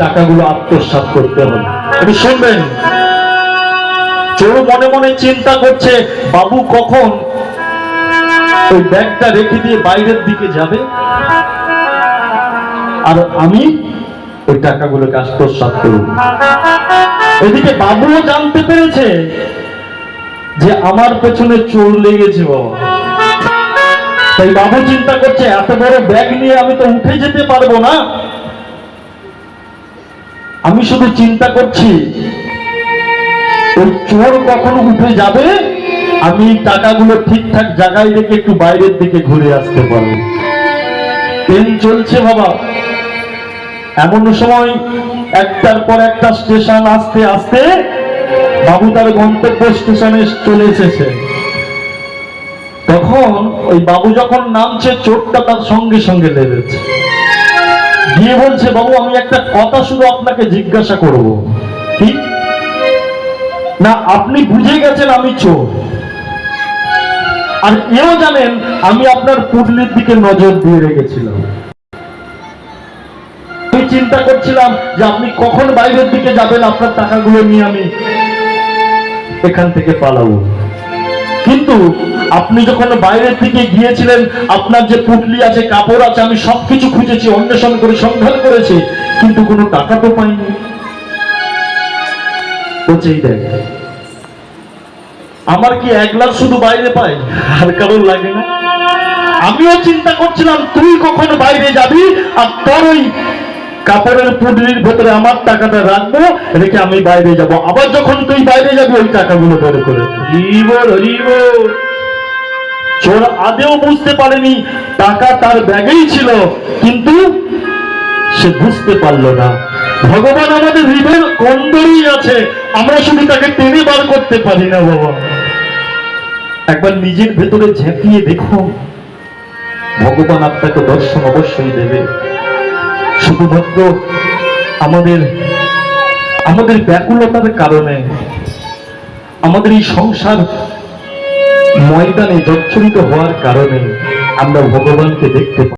টাকাগুলো আত্মসাৎ করতে হবে। একটু শুনবেন, চোর মনে মনে চিন্তা করছে, বাবু কখন ওই ব্যাগটা রেখে দিয়ে বাইরের দিকে যাবে? আর আমি ওই টাকাগুলোকে আত্মসাৎ করব। এদিকে বাবুও জানতে পেরেছে যে আমার পেছনে চোর লেগেছে বাবা। তাই বাবু চিন্তা করছে, এত বড় ব্যাগ নিয়ে আমি তো উঠে যেতে পারব না। আমি শুধু চিন্তা করছি, ওই চোর কখন উঠে যাবে? আমি টাকাগুলো ঠিকঠাক জায়গায় রেখে একটু বাইরের দিকে ঘুরে আসতে পারব। ট্রেন চলছে বাবা। এমন সময় একটার পর একটা স্টেশন আসতে আসতে বাবু তার গন্তব্য স্টেশনে চলে এসেছে। তখন ওই বাবু যখন নামছে, চোরটা তার সঙ্গে সঙ্গে লেগেছে। গিয়ে বলছে, বাবু, আমি একটা কথা শুধু আপনাকে জিজ্ঞাসা করব। কি? না, আপনি বুঝে গেছেন আমি চোর। আর এও জানেন, আমি আপনার পুটলির দিকে নজর দিয়ে রেখেছিলাম। আমি চিন্তা করছিলাম যে আপনি কখন বাইরের দিকে যাবেন, আপনার টাকাগুলো নিয়ে আমি এখান থেকে পালাবো। কিন্তু আপনি যখন বাইরের দিকে গিয়েছিলেন, আপনার যে পুটলি আছে, কাপড় আছে, আমি সবকিছু খুঁজেছি, অন্বেষণ করে, সন্ধান করেছি, কিন্তু কোনো টাকা তো পাইনি। বলছে এই দেখ, আমার কি এক লাখ শুধু বাইরে পাই আর কারোর লাগে না। আমিও চিন্তা করছিলাম, তুই কখন বাইরে যাবি? আর তোর ওই কাপড়ের পুডলির ভেতরে আমার টাকাটা রাখব রেখে আমি বাইরে যাব। আবার যখন তুই বাইরে যাবি ওই টাকাগুলো বের করে চোর আদেও বুঝতে পারেনি টাকা তার ব্যাগেই ছিল কিন্তু সে বুঝতে পারল না। ভগবান আমাদের হৃদয়ের কন্দরেই আছে আমরা শুধু তাকে টেনে বার করতে পারি না বাবা। একবার নিজের ভেতরে ঝেঁপিয়ে দেখুন। ভগবান আপনাকে দর্শন অবশ্যই দেবে। শুধুমাত্র আমাদের আমাদের ব্যাকুলতার কারণে, আমাদের এই সংসার ময়দানে জর্জরিত হওয়ার কারণে আমরা ভগবানকে দেখতে পাই।